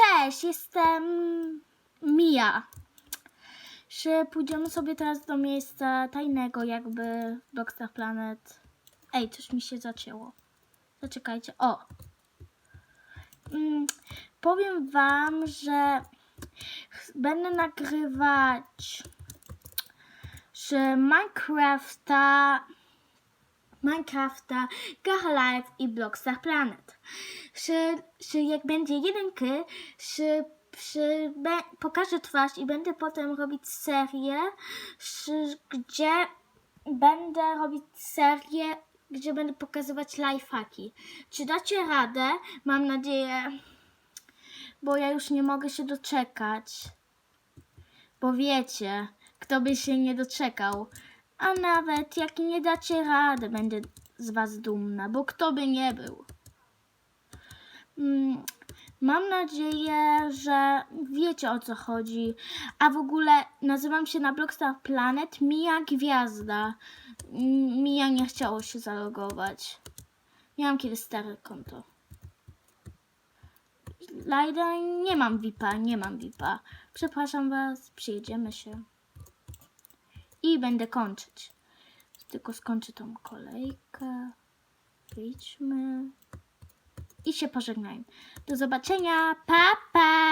cześć, jestem Mia. Czy pójdziemy sobie teraz do miejsca tajnego, jakby w Planet? Ej, coś mi się zacięło. Zaczekajcie. O! Mm, powiem wam, że będę nagrywać że Minecrafta Minecrafta, Gacha Life i Blockstar Planet. Że, że jak będzie jedynkę, że, że be, pokażę twarz i będę potem robić serię, że, gdzie będę robić serię, gdzie będę pokazywać lifehacki. Czy dacie radę? Mam nadzieję, bo ja już nie mogę się doczekać. Bo wiecie, kto by się nie doczekał. A nawet jak nie dacie rady, będę z was dumna, bo kto by nie był. Mm, Mam nadzieję, że wiecie o co chodzi. A w ogóle nazywam się na Blockstar Planet Mija Gwiazda. Mija nie chciało się zalogować. Miałam kiedyś stare konto. Lajda, nie mam VIPa, nie mam VIPa. Przepraszam was, przyjedziemy się. I będę kończyć. Tylko skończę tą kolejkę. Wyjdźmy. I się pożegnajmy. Do zobaczenia. Pa, pa!